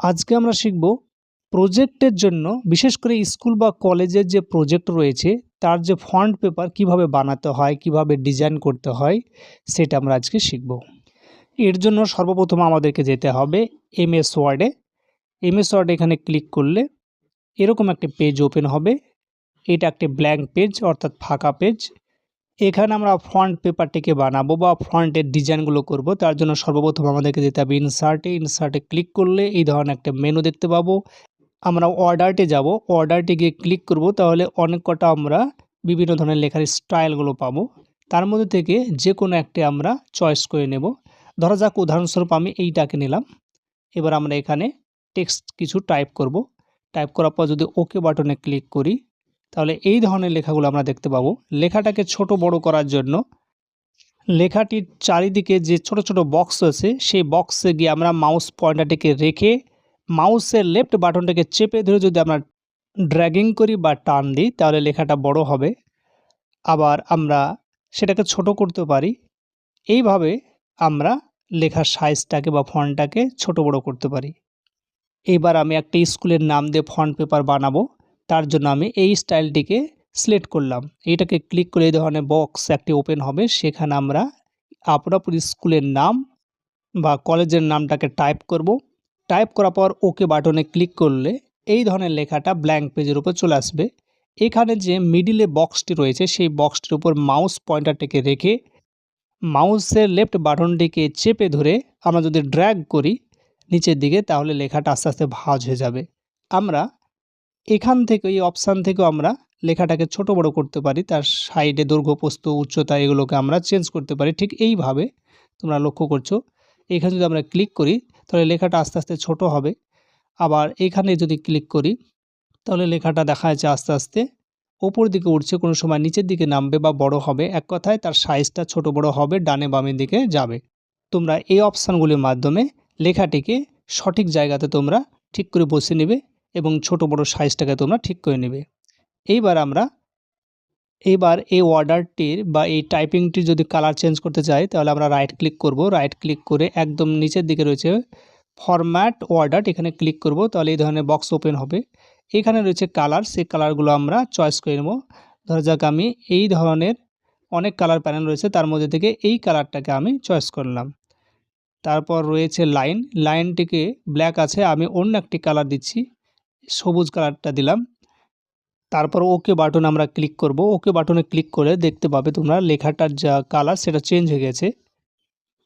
আজকে আমরা শিখব প্রজেক্টের জন্য, বিশেষ করে স্কুল বা কলেজের যে প্রজেক্ট রয়েছে, তার যে ফন্ট পেপার কীভাবে বানাতে হয়, কীভাবে ডিজাইন করতে হয়, সেটা আমরা আজকে শিখব। এর জন্য সর্বপ্রথম আমাদেরকে যেতে হবে এম এস ওয়ার্ডে। এম এস ওয়ার্ডে এখানে ক্লিক করলে এরকম একটা পেজ ওপেন হবে। এটা একটা ব্ল্যাঙ্ক পেজ, অর্থাৎ ফাঁকা পেজ। এখানে আমরা ফ্রন্ট পেপারটিকে বানাবো বা ফ্রন্টের ডিজাইনগুলো করব। তার জন্য সর্বপ্রথম আমাদেরকে যেতে হবে ইনসার্টে ইনসার্টে ক্লিক করলে এই ধরনের একটা মেনু দেখতে পাবো। আমরা অর্ডারটে যাব। অর্ডারটে গিয়ে ক্লিক করব। তাহলে অনেক কটা আমরা বিভিন্ন ধরনের লেখার স্টাইলগুলো পাবো। তার মধ্যে থেকে যে কোনো একটি আমরা চয়েস করে নেব। ধরা যাক, উদাহরণস্বরূপ আমি এইটাকে নিলাম। এবার আমরা এখানে টেক্সট কিছু টাইপ করব। টাইপ করার পর যদি ওকে বাটনে ক্লিক করি তাহলে এই ধরনের লেখাগুলো আমরা দেখতে পাবো। লেখাটাকে ছোট বড় করার জন্য লেখাটির চারিদিকে যে ছোট ছোট বক্স আছে সেই বক্সে গিয়ে আমরা মাউস পয়েন্টারটিকে রেখে মাউসের লেফট বাটনটাকে চেপে ধরে যদি আমরা ড্র্যাগিং করি বা টান দিই, তাহলে লেখাটা বড় হবে। আবার আমরা সেটাকে ছোট করতে পারি। এইভাবে আমরা লেখার সাইজটাকে বা ফন্টটাকে ছোট বড় করতে পারি। এবার আমি একটা স্কুলের নাম দিয়ে ফন্ট পেপার বানাবো। তার জন্য আমি এই স্টাইলটিকে সিলেক্ট করলাম। এটাকে ক্লিক করে এই ধরনের বক্স একটি ওপেন হবে। সেখানে আমরা আপনার স্কুলের নাম বা কলেজের নামটাকে টাইপ করব। টাইপ করার পর ওকে বাটনে ক্লিক করলে এই ধরনের লেখাটা ব্ল্যাঙ্ক পেজের উপর চলে আসবে। এখানে যে মিডিলে বক্সটি রয়েছে, সেই বক্সটির উপর মাউস পয়েন্টারটিকে রেখে মাউসের লেফট বাটনটিকে চেপে ধরে আমরা যদি ড্র্যাগ করি, নিচের দিকে, তাহলে লেখাটা আস্তে আস্তে ভাজ হয়ে যাবে। আমরা এখান থেকে এই অপশান থেকেও আমরা লেখাটাকে ছোট বড় করতে পারি, তার সাইডে দৈর্ঘ্য, প্রস্থ, উচ্চতা এগুলোকে আমরা চেঞ্জ করতে পারি। ঠিক এইভাবে তোমরা লক্ষ্য করছ। এখানে যদি আমরা ক্লিক করি, তাহলে লেখাটা আস্তে আস্তে ছোট হবে। আবার এখানে যদি ক্লিক করি, তাহলে লেখাটা দেখা যাচ্ছে আস্তে আস্তে ওপর দিকে উঠছে, কোনো সময় নিচের দিকে নামবে বা বড় হবে। এক কথায় তার সাইজটা ছোট বড় হবে, ডানে বামের দিকে যাবে। তোমরা এই অপশানগুলির মাধ্যমে লেখাটিকে সঠিক জায়গাতে তোমরা ঠিক করে বসে নেবে। এবং ছোট বড় সাইজটাকে তোমরা ঠিক করে নেবে। এইবার আমরা এইবার এই অর্ডারটির বা এই টাইপিংটির যদি কালার চেঞ্জ করতে চাই, তাহলে আমরা রাইট ক্লিক করব। রাইট ক্লিক করে একদম নিচের দিকে রয়েছে ফরম্যাট অর্ডার এখানে ক্লিক করব। তাহলে এই ধরনের বক্স ওপেন হবে। এখানে রয়েছে কালার সেই কালারগুলো আমরা চয়েস করে নেব। ধরা যাক আমি এই ধরনের অনেক কালার প্যানেল রয়েছে, তার মধ্যে থেকে এই কালারটাকে আমি চয়েস করলাম। তারপর রয়েছে লাইন লাইনটিকে ব্ল্যাক আছে, আমি অন্য একটি কালার দিচ্ছি। সবুজ কালারটা দিলাম। তারপর ওকে বাটন আমরা ক্লিক করব। ওকে বাটনে ক্লিক করে দেখতে পাবে তোমরা লেখাটার যা কালার সেটা চেঞ্জ হয়ে গেছে।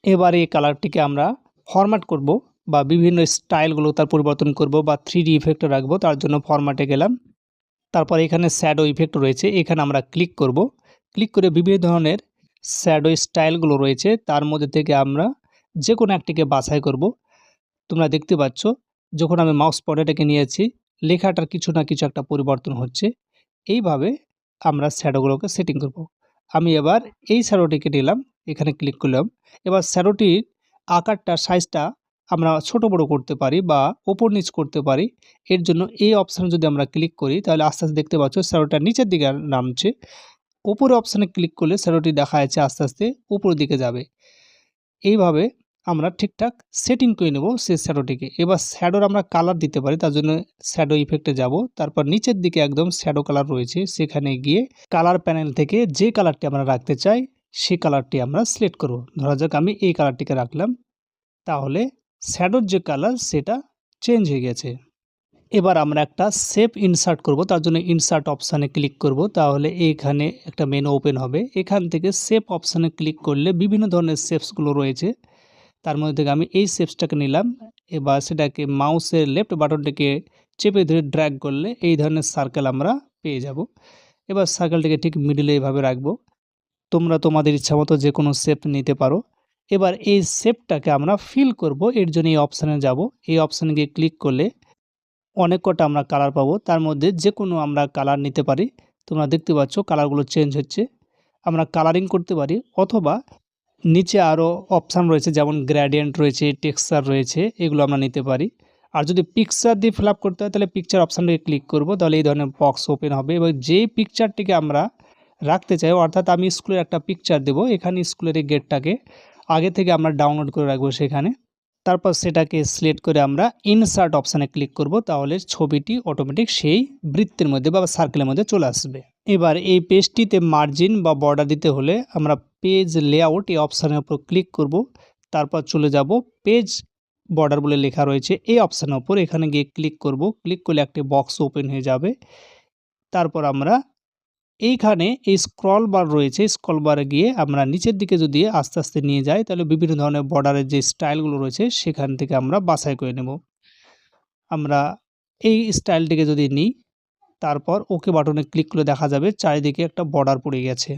এবার এই কালারটিকে আমরা ফরম্যাট করব বা বিভিন্ন স্টাইলগুলো তার পরিবর্তন করব বা থ্রি ডি ইফেক্ট রাখব, তার জন্য ফরম্যাটে গেলাম। তারপর এখানে স্যাডো ইফেক্ট রয়েছে, এখানে আমরা ক্লিক করব। ক্লিক করে বিভিন্ন ধরনের স্যাডো স্টাইলগুলো রয়েছে, তার মধ্যে থেকে আমরা যে কোনো একটিকে বাছাই করব। তোমরা দেখতে পাচ্ছ, যখন আমি মাউস পটেটাকে নিয়েছি লেখাটার কিছু না কিছু একটা পরিবর্তন হচ্ছে। এইভাবে আমরা শ্যাডোগুলোকে সেটিং করব। আমি এবার এই শ্যাডোটিকে নিলাম, এখানে ক্লিক করলাম। এবার শ্যাডোটির আকারটা সাইজটা আমরা ছোট বড় করতে পারি বা ওপর নিচ করতে পারি। এর জন্য এই অপশানে যদি আমরা ক্লিক করি, তাহলে আস্তে আস্তে দেখতে পাচ্ছ শ্যাডোটা নিচের দিকে নামছে। উপরে অপশানে ক্লিক করলে শ্যাডোটি দেখা যাচ্ছে আস্তে আস্তে উপরের দিকে যাবে। এইভাবে আমরা ঠিকঠাক সেটিং করে নেব সে শ্যাডোটিকে এবার শ্যাডোর আমরা কালার দিতে পারি, তার জন্য শ্যাডো ইফেক্টে যাব। তারপর নিচের দিকে একদম শ্যাডো কালার রয়েছে, সেখানে গিয়ে কালার প্যানেল থেকে যে কালারটি আমরা রাখতে চাই সেই কালারটি আমরা সিলেক্ট করব। ধরা যাক আমি এই কালারটিকে রাখলাম, তাহলে শ্যাডোর যে কালার সেটা চেঞ্জ হয়ে গেছে। এবার আমরা একটা সেপ ইনসার্ট করব, তার জন্য ইনসার্ট অপশানে ক্লিক করব। তাহলে এইখানে একটা মেনু ওপেন হবে। এখান থেকে সেপ অপশানে ক্লিক করলে বিভিন্ন ধরনের সেপসগুলো রয়েছে। তার মধ্যে থেকে আমি এই শেপসটাকে নিলাম। এবার সেটাকে মাউসের লেফট বাটনটিকে চেপে ধরে ড্র্যাগ করলে এই ধরনের সার্কেল আমরা পেয়ে যাব। এবার সার্কেলটিকে ঠিক মিডিলে এইভাবে রাখব। তোমরা তোমাদের ইচ্ছা মতো যে কোনো শেপ নিতে পারো। এবার এই শেপটাকে আমরা ফিল করব। এর জন্য এই অপশানে যাব। এই অপশানে গিয়ে ক্লিক করলে অনেক কটা আমরা কালার পাবো। তার মধ্যে যে কোনো আমরা কালার নিতে পারি। তোমরা দেখতে পাচ্ছ কালারগুলো চেঞ্জ হচ্ছে। আমরা কালারিং করতে পারি অথবা নিচে আরও অপশান রয়েছে, যেমন গ্র্যাডিয়েন্ট রয়েছে টেক্সচার রয়েছে, এগুলো আমরা নিতে পারি। আর যদি পিকচার দিয়ে ফিল করতে হয়, তাহলে পিকচার অপশানটিকে ক্লিক করব, তাহলে এই ধরনের বক্স ওপেন হবে। এবং যেই পিকচারটিকে আমরা রাখতে চাই, অর্থাৎ আমি স্কুলের একটা পিকচার দেব, এখানে স্কুলের এই গেটটাকে আগে থেকে আমরা ডাউনলোড করে রাখব সেখানে। তারপর সেটাকে সিলেক্ট করে আমরা ইনসার্ট অপশানে ক্লিক করব, তাহলে ছবিটি অটোমেটিক সেই বৃত্তের মধ্যে বা সার্কেলের মধ্যে চলে আসবে। এবার এই পেজটিতে মার্জিন বা বর্ডার দিতে হলে আমরা পেজ লেআউট এই অপশানের উপর ক্লিক করব। তারপর চলে যাব পেজ বর্ডার বলে লেখা রয়েছে। এই অপশানের উপর এখানে গিয়ে ক্লিক করব। ক্লিক করলে একটি বক্স ওপেন হয়ে যাবে। তারপর আমরা এইখানে এই স্ক্রল বার রয়েছে স্ক্রল বারে গিয়ে আমরা নিচের দিকে যদি আস্তে আস্তে নিয়ে যাই, তাহলে বিভিন্ন ধরনের বর্ডারের যে স্টাইলগুলো রয়েছে, সেখান থেকে আমরা বাছাই করে নেব। আমরা এই স্টাইলটিকে যদি নিই তারপর ওকে বাটনে ক্লিক করলে দেখা যাবে চারিদিকে একটা বর্ডার পড়ে গেছে।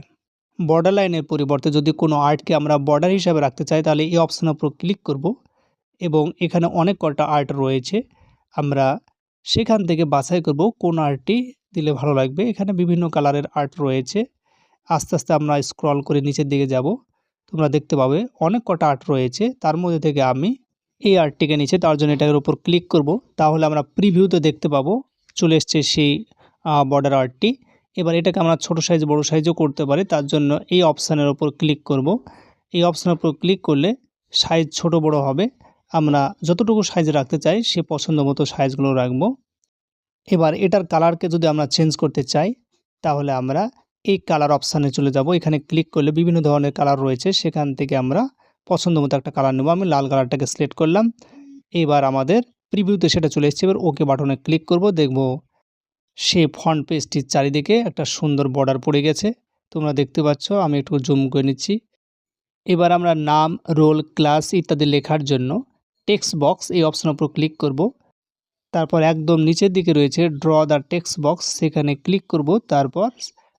বর্ডার লাইনের পরিবর্তে যদি কোনো আর্টকে আমরা বর্ডার হিসাবে রাখতে চাই, তাহলে এই অপশানের উপর ক্লিক করব এবং এখানে অনেক কটা আর্ট রয়েছে। আমরা সেখান থেকে বাছাই করব কোন আর্টটি দিলে ভালো লাগবে। এখানে বিভিন্ন কালারের আর্ট রয়েছে। আস্তে আস্তে আমরা স্ক্রল করে নিচের দিকে যাব। তোমরা দেখতে পাবে অনেক কটা আর্ট রয়েছে। তার মধ্যে থেকে আমি এই আর্টটিকে নিচে, তার জন্য এটার উপর ক্লিক করব। তাহলে আমরা প্রিভিউতে দেখতে পাবো চলে এসছে সেই বর্ডার আর্টটি এবার এটাকে আমরা ছোট সাইজ বড় সাইজও করতে পারি। তার জন্য এই অপশানের ওপর ক্লিক করব। এই অপশানের ওপর ক্লিক করলে সাইজ ছোট বড় হবে। আমরা যতটুকু সাইজ রাখতে চাই, সে পছন্দ মতো সাইজগুলো রাখব। এবার এটার কালারকে যদি আমরা চেঞ্জ করতে চাই, তাহলে আমরা এই কালার অপশানে চলে যাব। এখানে ক্লিক করলে বিভিন্ন ধরনের কালার রয়েছে। সেখান থেকে আমরা পছন্দ মতো একটা কালার নেব। আমি লাল কালারটাকে সিলেক্ট করলাম। এবার আমাদের প্রিভিউতে সেটা চলে এসেছে। এবার ওকে বাটনে ক্লিক করব, দেখব সে ফ্রন্ট পেজটির চারিদিকে একটা সুন্দর বর্ডার পড়ে গেছে। তোমরা দেখতে পাচ্ছ, আমি একটু জুম করে নিচ্ছি। এবার আমরা নাম রোল ক্লাস ইত্যাদি লেখার জন্য টেক্সট বক্স এই অপশানের উপর ক্লিক করব। তারপর একদম নিচের দিকে রয়েছে ড্র দ্য টেক্সট বক্স সেখানে ক্লিক করব। তারপর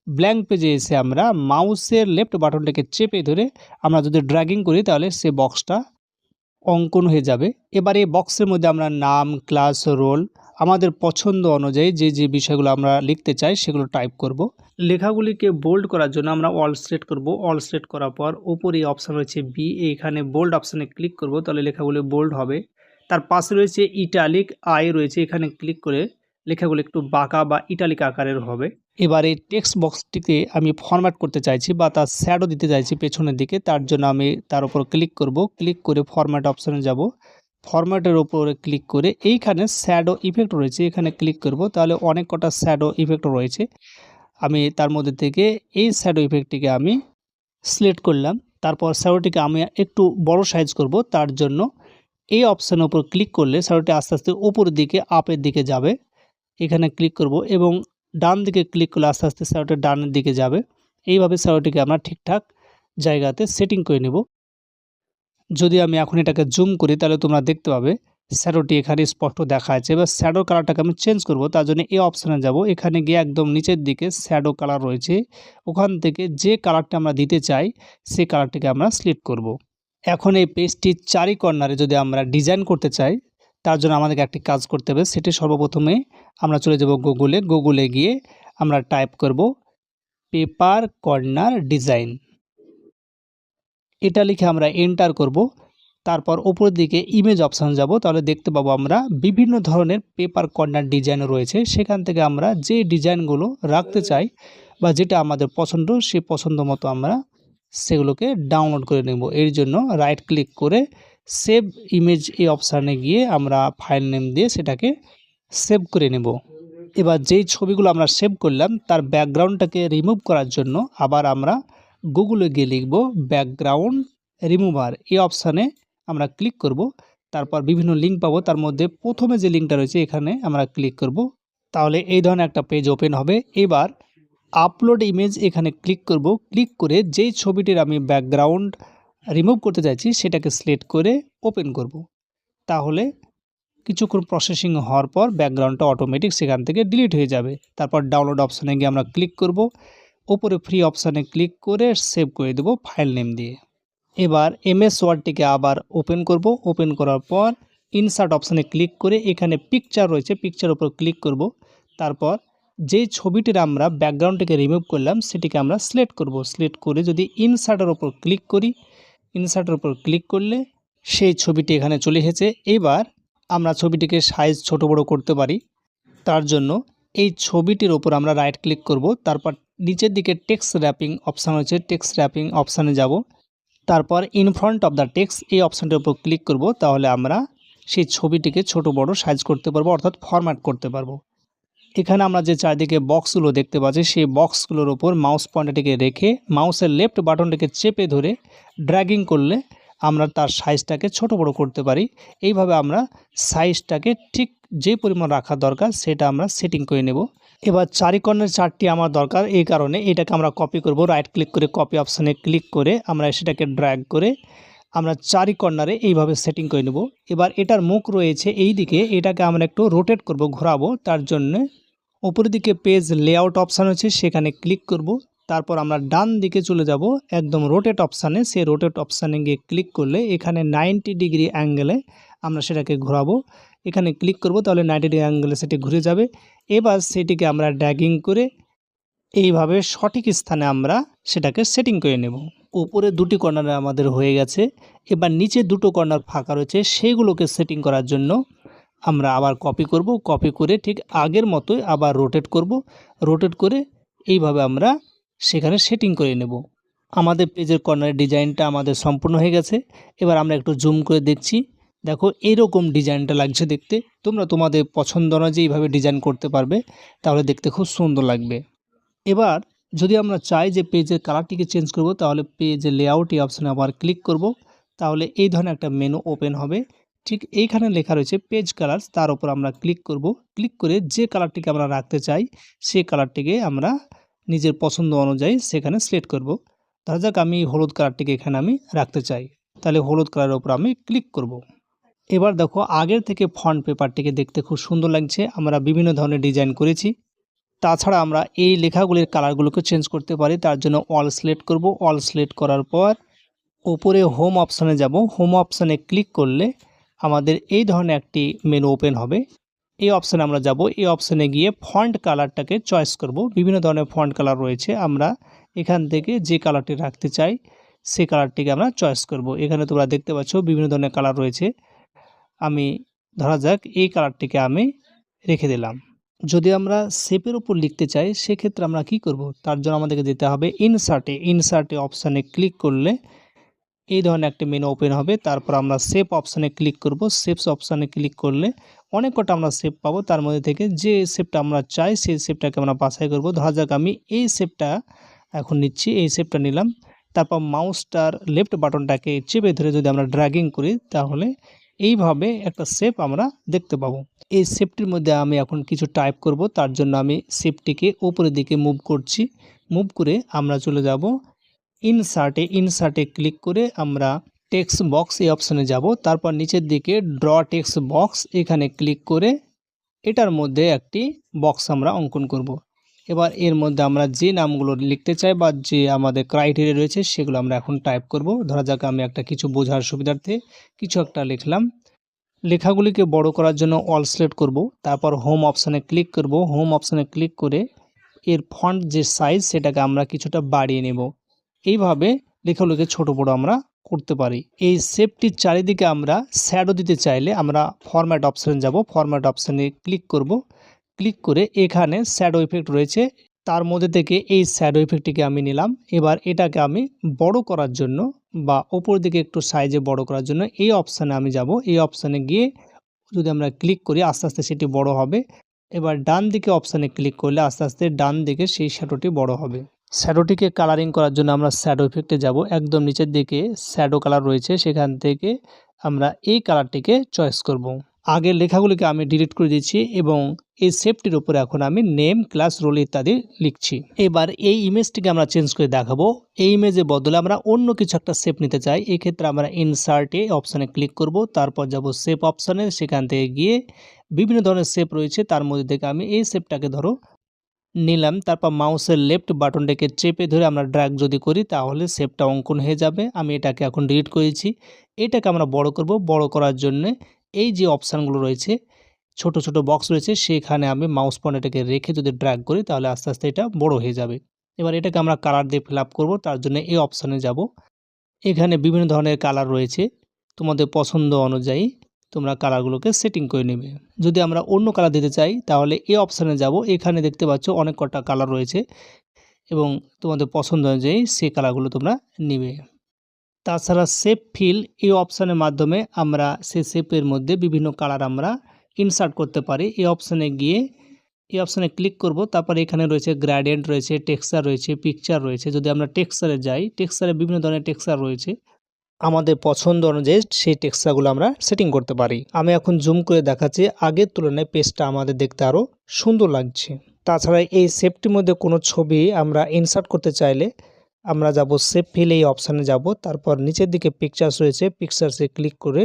ব্ল্যাঙ্ক পেজে এসে আমরা মাউসের লেফট বাটনটাকে চেপে ধরে আমরা যদি ড্র্যাগিং করি, তাহলে সে বক্সটা অঙ্কন হয়ে যাবে। এবারে বক্সের মধ্যে আমরা নাম ক্লাস রোল আমাদের পছন্দ অনুযায়ী যে যে বিষয়গুলো আমরা লিখতে চাই সেগুলো টাইপ করব। লেখাগুলিকে বোল্ড করার জন্য আমরা অল সিলেক্ট করব। অল সিলেক্ট করার পর ওপরে অপশান রয়েছে বি এখানে বোল্ড অপশানে ক্লিক করব। তাহলে লেখাগুলি বোল্ড হবে। তার পাশে রয়েছে ইটালিক আই রয়েছে। এখানে ক্লিক করে লেখাগুলো একটু বাঁকা বা ইটালিক আকারের হবে। এবারে টেক্সট বক্সটিকে আমি ফরম্যাট করতে চাইছি বা তার শ্যাডো দিতে চাইছি পেছনের দিকে, তার জন্য আমি তার উপর ক্লিক করব। ক্লিক করে ফরম্যাট অপশানে যাব। ফরম্যাটের ওপরে ক্লিক করে এইখানে শ্যাডো ইফেক্ট রয়েছে, এখানে ক্লিক করব। তাহলে অনেক কটা শ্যাডো ইফেক্ট রয়েছে। আমি তার মধ্যে থেকে এই শ্যাডো ইফেক্টটিকে আমি সিলেক্ট করলাম। তারপর শ্যাডোটিকে আমি একটু বড় সাইজ করব। তার জন্য এই অপশানের উপর ক্লিক করলে শ্যাডোটি আস্তে আস্তে উপরের দিকে আপের দিকে যাবে। এখানে ক্লিক করব এবং ডান দিকে ক্লিক করলে আস্তে আস্তে শ্যাডোটি ডানের দিকে যাবে। এইভাবে শ্যাডোটিকে আমরা ঠিকঠাক জায়গাতে সেটিং করে নেব। যদি আমি এখন এটাকে জুম করি, তাহলে তোমরা দেখতে পাবে শ্যাডোটি এখানে স্পষ্ট দেখা যাচ্ছে। এবার শ্যাডো কালারটাকে আমি চেঞ্জ করব, তার জন্য এই অপশানে যাব। এখানে গিয়ে একদম নিচের দিকে শ্যাডো কালার রয়েছে। ওখান থেকে যে কালারটা আমরা দিতে চাই সে কালারটিকে আমরা সিলেক্ট করব। এখন এই পেজটির চারি কর্নারে যদি আমরা ডিজাইন করতে চাই তার জন্য আমাদেরকে একটি কাজ করতে হবে। সেটি সর্বপ্রথমে আমরা চলে যাব গুগলে গুগলে গিয়ে আমরা টাইপ করব পেপার কর্নার ডিজাইন এটা লিখে আমরা এন্টার করব। তারপর ওপর দিকে ইমেজ অপশান যাব। তাহলে দেখতে পাবো আমরা বিভিন্ন ধরনের পেপার কর্নার ডিজাইন রয়েছে। সেখান থেকে আমরা যে ডিজাইনগুলো রাখতে চাই বা যেটা আমাদের পছন্দ, সে পছন্দ মতো আমরা সেগুলোকে ডাউনলোড করে নেব। এর জন্য রাইট ক্লিক করে সেভ ইমেজ এই অপশানে গিয়ে আমরা ফাইল নেম দিয়ে সেটাকে সেভ করে নেব। এবার যেই ছবিগুলো আমরা সেভ করলাম, তার ব্যাকগ্রাউন্ডটাকে রিমুভ করার জন্য আবার আমরা গুগলে গিয়ে লিখব ব্যাকগ্রাউন্ড রিমুভার এই অপশানে আমরা ক্লিক করব, তারপর বিভিন্ন লিঙ্ক পাবো, তার মধ্যে প্রথমে যে লিঙ্কটা রয়েছে এখানে আমরা ক্লিক করব। তাহলে এই ধরনের একটা পেজ ওপেন হবে। এবার আপলোড ইমেজ এখানে ক্লিক করব। ক্লিক করে যেই ছবিটির আমি ব্যাকগ্রাউন্ড রিমুভ করতে চাইছি, সেটাকে সিলেক্ট করে ওপেন করব। তাহলে কিছুক্ষণ প্রসেসিং হওয়ার পর ব্যাকগ্রাউন্ডটা অটোমেটিক সেখান থেকে ডিলিট হয়ে যাবে। তারপর ডাউনলোড অপশানে গিয়ে আমরা ক্লিক করব। ওপরে ফ্রি অপশানে ক্লিক করে সেভ করে দেব ফাইল নেম দিয়ে। এবার এমএস ওয়ার্ডটিকে আবার ওপেন করব। ওপেন করার পর ইনসার্ট অপশানে ক্লিক করে এখানে পিকচার রয়েছে পিকচার উপর ক্লিক করব। তারপর যে ছবিটির আমরা ব্যাকগ্রাউন্ডটিকে রিমুভ করলাম, সেটিকে আমরা সিলেক্ট করব। সিলেক্ট করে যদি ইনসার্টের ওপর ক্লিক করি ইনসার্টের উপর ক্লিক করলে সেই ছবিটি এখানে চলে এসেছে। এবার আমরা ছবিটিকে সাইজ ছোট বড় করতে পারি। তার জন্য এই ছবিটির ওপর আমরা রাইট ক্লিক করব। তারপর নিচের দিকে টেক্সট র্যাপিং অপশান রয়েছে। টেক্সট র্যাপিং অপশানে যাব। তারপর in front of the text এই অপশানটির উপর ক্লিক করব। তাহলে আমরা সেই ছবিটিকে ছোট বড় সাইজ করতে পারব, অর্থাৎ ফরম্যাট করতে পারব। এখানে আমরা যে চারদিকে বক্সগুলো দেখতে পাচ্ছি, সেই বক্সগুলোর ওপর মাউস পয়েন্টটিকে রেখে মাউসের লেফট বাটনটিকে চেপে ধরে ড্র্যাগিং করলে আমরা তার সাইজটাকে ছোট বড় করতে পারি। এইভাবে আমরা সাইজটাকে ঠিক যে পরিমাণ রাখা দরকার, সেটা আমরা সেটিং করে নেব। এবার চারিকর্ণের চারটি আমার দরকার, এই কারণে এটাকে আমরা কপি করব। রাইট ক্লিক করে কপি অপশানে ক্লিক করে আমরা সেটাকে ড্র্যাগ করে আমরা চারি কর্নারে এইভাবে সেটিং করে নেব। এবার এটার মুখ রয়েছে এই দিকে এটাকে আমরা একটু রোটেট করব, ঘোরাবো, তার জন্য উপরের দিকে পেজ লেআউট অপশান আছে সেখানে ক্লিক করব। তারপর আমরা ডান দিকে চলে যাব, একদম রোটেট অপশানে সেই রোটেট অপশানে গিয়ে ক্লিক করলে এখানে নাইনটি ডিগ্রি অ্যাঙ্গেলে আমরা সেটাকে ঘোরাবো। এখানে ক্লিক করব, তাহলে নাইনটি ডিগ্রি অ্যাঙ্গেলে সেটি ঘুরে যাবে। এবার সেটিকে আমরা ড্যাগিং করে এইভাবে সঠিক স্থানে আমরা সেটাকে সেটিং করে নেব। উপরে দুটি কর্নারে আমাদের হয়ে গেছে। এবার নিচে দুটো কর্নার ফাঁকা রয়েছে সেইগুলোকে সেটিং করার জন্য আমরা আবার কপি করব কপি করে ঠিক আগের মতোই আবার রোটেট করব। রোটেট করে এইভাবে আমরা সেখানে সেটিং করে নেব। আমাদের পেজের কর্নারের ডিজাইনটা আমাদের সম্পূর্ণ হয়ে গেছে। এবার আমরা একটু জুম করে দেখছি। দেখো এইরকম ডিজাইনটা লাগছে দেখতে। তোমরা তোমাদের পছন্দ অনুযায়ী এইভাবে ডিজাইন করতে পারবে। তাহলে দেখতে খুব সুন্দর লাগবে। এবার যদি আমরা চাই যে পেজের কালারটিকে চেঞ্জ করব, তাহলে পেজের লেআউট এই অপশানে আবার ক্লিক করব। তাহলে এই ধরনের একটা মেনু ওপেন হবে। ঠিক এইখানে লেখা রয়েছে পেজ কালার তার উপর আমরা ক্লিক করব। ক্লিক করে যে কালারটিকে আমরা রাখতে চাই, সেই কালারটিকে আমরা নিজের পছন্দ অনুযায়ী সেখানে সিলেক্ট করব। ধরা যাক আমি হলুদ কালারটিকে এখানে আমি রাখতে চাই। তাহলে হলুদ কালারের উপর আমি ক্লিক করব। এবার দেখো আগের থেকে ফন্ট পেপারটিকে দেখতে খুব সুন্দর লাগছে, আমরা বিভিন্ন ধরনের ডিজাইন করেছি। তাছাড়া আমরা এই লেখাগুলির কালারগুলোকে চেঞ্জ করতে পারি, তার জন্য অল সিলেক্ট করব। অল সিলেক্ট করার পর ওপরে হোম অপশানে যাব। হোম অপশানে ক্লিক করলে আমাদের এই ধরনের একটি মেনু ওপেন হবে। এই অপশানে আমরা যাব। এই অপশানে গিয়ে ফন্ট কালারটাকে চয়েস করব। বিভিন্ন ধরনের ফন্ট কালার রয়েছে। আমরা এখান থেকে যে কালারটি রাখতে চাই, সে কালারটিকে আমরা চয়েস করব। এখানে তোমরা দেখতে পাচ্ছ বিভিন্ন ধরনের কালার রয়েছে। আমি, ধরা যাক, এই কালারটিকে আমি রেখে দিলাম। যদি আমরা শেপের উপর লিখতে চাই, সেক্ষেত্রে আমরা কি করব? তার জন্য আমাদেরকে যেতে হবে ইনসার্টে ইনসার্টে অপশানে ক্লিক করলে এই ধরনের একটা মেনু ওপেন হবে। তারপর আমরা সেপ অপশানে ক্লিক করব। সেপস অপশানে ক্লিক করলে অনেক কটা আমরা সেপ পাবো। তার মধ্যে থেকে যে সেপটা আমরা চাই, সেই সেপটাকে আমরা বাছাই করব। ধরা যাক আমি এই সেপটা এখন নিচ্ছি, এই সেপটা নিলাম। তারপর মাউসটার লেফট বাটনটাকে চেপে ধরে যদি আমরা ড্র্যাগিং করি, তাহলে এইভাবে একটা শেপ আমরা দেখতে পাবো। এই শেপটির মধ্যে আমি এখন কিছু টাইপ করব। তার জন্য আমি শেপটিকে উপরের দিকে মুভ করছি। মুভ করে আমরা চলে যাব ইনসার্টে ইনসার্টে ক্লিক করে আমরা টেক্সট বক্স এই অপশানে যাব। তারপর নিচের দিকে ড্র টেক্সট বক্স এখানে ক্লিক করে এটার মধ্যে একটি বক্স আমরা অঙ্কন করব। এবার এর মধ্যে আমরা যে নামগুলো লিখতে চাই বা যে আমাদের ক্রাইটেরিয়া রয়েছে সেগুলো আমরা এখন টাইপ করব। ধরা যাক আমি একটা কিছু বোঝার সুবিধার্থে কিছু একটা লিখলাম। লেখাগুলিকে বড় করার জন্য অল সিলেক্ট করব। তারপর হোম অপশানে ক্লিক করব। হোম অপশানে ক্লিক করে এর ফন্ট যে সাইজ সেটাকে আমরা কিছুটা বাড়িয়ে নেব। এইভাবে লেখাগুলিকে ছোট বড় আমরা করতে পারি। এই সেপটির চারিদিকে আমরা শ্যাডো দিতে চাইলে আমরা ফরম্যাট অপশানে যাব। ফরম্যাট অপশানে ক্লিক করব। ক্লিক করে এখানে শ্যাডো ইফেক্ট রয়েছে। তার মধ্যে থেকে এই শ্যাডো ইফেক্টটিকে আমি নিলাম। এবার এটাকে আমি বড় করার জন্য বা ওপর দিকে একটু সাইজে বড় করার জন্য এই অপশানে আমি যাব। এই অপশানে গিয়ে যদি আমরা ক্লিক করি আস্তে আস্তে সেটি বড় হবে। এবার ডান দিকে অপশানে ক্লিক করলে আস্তে আস্তে ডান দিকে সেই শ্যাডোটি বড় হবে। শ্যাডোটিকে কালারিং করার জন্য আমরা শ্যাডো ইফেক্টে যাব। একদম নিচের দিকে শ্যাডো কালার রয়েছে, সেখান থেকে আমরা এই কালারটিকে চয়েস করব। আগের লেখাগুলিকে আমি ডিলিট করে দিচ্ছি এবং এই সেপটির উপরে এখন আমি নেম ক্লাস রোল ইত্যাদি লিখছি। এবার এই ইমেজটিকে আমরা চেঞ্জ করে দেখাবো। এই ইমেজের বদলে আমরা অন্য কিছু একটা সেপ নিতে চাই। এক্ষেত্রে আমরা ইনসার্টে অপশানে ক্লিক করব। তারপর যাব সেপ অপশানে সেখান থেকে গিয়ে বিভিন্ন ধরনের সেপ রয়েছে। তার মধ্যে থেকে আমি এই সেপটাকে ধরো নিলাম, তারপর মাউসের লেফট বাটনটাকে চেপে ধরে আমরা ড্র্যাগ যদি করি, তাহলে শেপটা অঙ্কন হয়ে যাবে। আমি এটাকে এখন ডিলিট করেছি। এটাকে আমরা বড় করব। বড় করার জন্য এই যে অপশানগুলো রয়েছে, ছোট ছোট বক্স রয়েছে, সেখানে আমি মাউস পয়েন্টটাকে রেখে যদি ড্র্যাগ করি, তাহলে আস্তে আস্তে এটা বড় হয়ে যাবে। এবার এটাকে আমরা কালার দিয়ে ফিল আপ করব, তার জন্য এই অপশানে যাব। এখানে বিভিন্ন ধরনের কালার রয়েছে। তোমাদের পছন্দ অনুযায়ী তোমরা কালারগুলোকে সেটিং করে নেবে। যদি আমরা অন্য কালার দিতে চাই, তাহলে এই অপশানে যাব। এখানে দেখতে পাচ্ছ অনেক কটা কালার রয়েছে এবং তোমাদের পছন্দ অনুযায়ী সেই কালারগুলো তোমরা নিবে। তাছাড়া সেভ ফিল এই অপশানের মাধ্যমে আমরা সেই শেপের মধ্যে বিভিন্ন কালার আমরা ইনসার্ট করতে পারি। এই অপশানে গিয়ে, এই অপশানে ক্লিক করব। তারপর এখানে রয়েছে গ্র্যাডিয়েন্ট রয়েছে টেক্সচার রয়েছে পিকচার রয়েছে। যদি আমরা টেক্সচারে যাই টেক্সচারে বিভিন্ন ধরনের টেক্সচার রয়েছে। আমাদের পছন্দ অনুযায়ী সেই টেক্সচারগুলো আমরা সেটিং করতে পারি। আমি এখন জুম করে দেখাচ্ছি, আগের তুলনায় পেজটা আমাদের দেখতে আরও সুন্দর লাগছে। তাছাড়া এই সেফটির মধ্যে কোনো ছবি আমরা ইনসার্ট করতে চাইলে আমরা যাব সেভ ফিল এই অপশানে যাব, তারপর নিচের দিকে পিকচার্স রয়েছে পিকচার্সে ক্লিক করে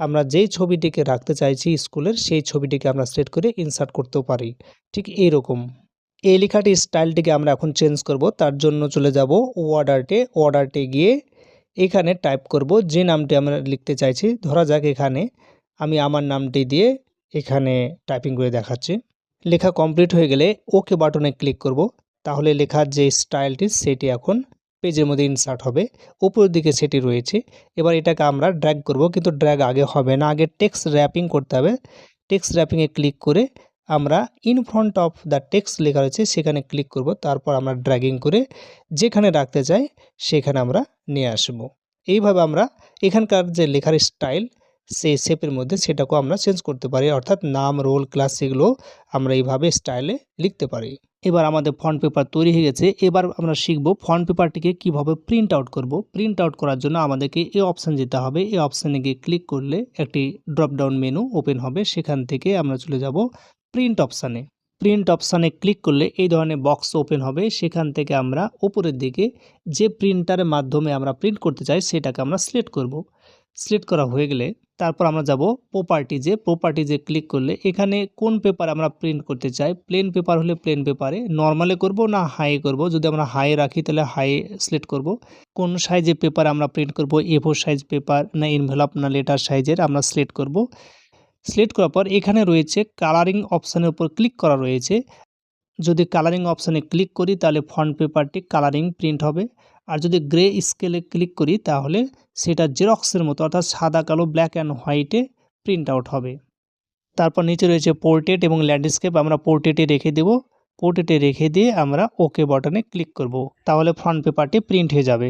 আমরা যেই ছবিটিকে রাখতে চাইছি স্কুলের সেই ছবিটিকে আমরা সেট করে ইনসার্ট করতেও পারি। ঠিক এই রকম এই লেখাটির স্টাইলটিকে আমরা এখন চেঞ্জ করব, তার জন্য চলে যাব ওয়ার্ডারটে ওয়ার্ডারটে গিয়ে এখানে টাইপ করব, যে নামটি আমরা লিখতে চাইছি। ধরা যাক এখানে আমি আমার নামটি দিয়ে এখানে টাইপিং করে দেখাচ্ছি। লেখা কমপ্লিট হয়ে গেলে ওকে বাটনে ক্লিক করব। তাহলে লেখার যে স্টাইলটি সেটি এখন পেজের মধ্যে ইনসার্ট হবে। উপরের দিকে সেটি রয়েছে। এবার এটাকে আমরা ড্র্যাগ করব, কিন্তু ড্র্যাগ আগে হবে না। আগে টেক্সট র্যাপিং করতে হবে। টেক্সট র্যাপিংয়ে ক্লিক করে আমরা in front of the text লেখা রয়েছে, সেখানে ক্লিক করব, তারপর আমরা ড্র্যাগিং করে যেখানে রাখতে চাই, সেখানে আমরা নিয়ে আসব। এইভাবে আমরা এখানকার যে লেখার স্টাইল সেই শেপের মধ্যে সেটাকেও আমরা চেঞ্জ করতে পারি, অর্থাৎ নাম রোল ক্লাস সেগুলো আমরা এইভাবে স্টাইলে লিখতে পারি। এবার আমাদের ফন্ট পেপার তৈরি হয়ে গেছে, এবার আমরা শিখব ফন্ট পেপারটিকে কীভাবে প্রিন্ট আউট করব। প্রিন্ট আউট করার জন্য আমাদেরকে এই অপশান যেতে হবে এই অপশানে গিয়ে ক্লিক করলে একটি ড্রপ ডাউন মেনু ওপেন হবে, সেখান থেকে আমরা চলে যাব প্রিন্ট অপশানে প্রিন্ট অপশানে ক্লিক করলে এই ধরনের বক্স ওপেন হবে। সেখান থেকে আমরা উপরের দিকে যে প্রিন্টারের মাধ্যমে আমরা প্রিন্ট করতে চাই, সেটাকে আমরা সিলেক্ট করব। সিলেক্ট করা হয়ে গেলে তারপর আমরা যাব প্রপার্টিজে প্রপার্টিজে ক্লিক করলে এখানে কোন পেপার আমরা প্রিন্ট করতে চাই? প্লেন পেপার হলে প্লেন পেপারে নর্মালে করব না হাই করব? যদি আমরা হাই রাখি তাহলে হাই সিলেক্ট করব। কোন সাইজের পেপার আমরা প্রিন্ট করব? এ সাইজ পেপার না ইনভেলপ না লেটার সাইজের আমরা সিলেক্ট করব। সিলেক্ট করার পর এখানে রয়েছে কালারিং অপশানের উপর ক্লিক করা রয়েছে। যদি কালারিং অপশানে ক্লিক করি তাহলে ফন্ট পেপারটি কালারিং প্রিন্ট হবে। আর যদি গ্রে স্কেলে ক্লিক করি তাহলে সেটা জেরক্সের মতো অর্থাৎ সাদা, কালো ব্ল্যাক অ্যান্ড হোয়াইটে প্রিন্ট আউট হবে। তারপর নিচে রয়েছে পোর্ট্রেট এবং ল্যান্ডস্কেপ আমরা পোর্ট্রেটে রেখে দেব। পোর্ট্রেটে রেখে দিয়ে আমরা ওকে বাটনে ক্লিক করব। তাহলে ফ্রন্ট পেপারটি প্রিন্ট হয়ে যাবে।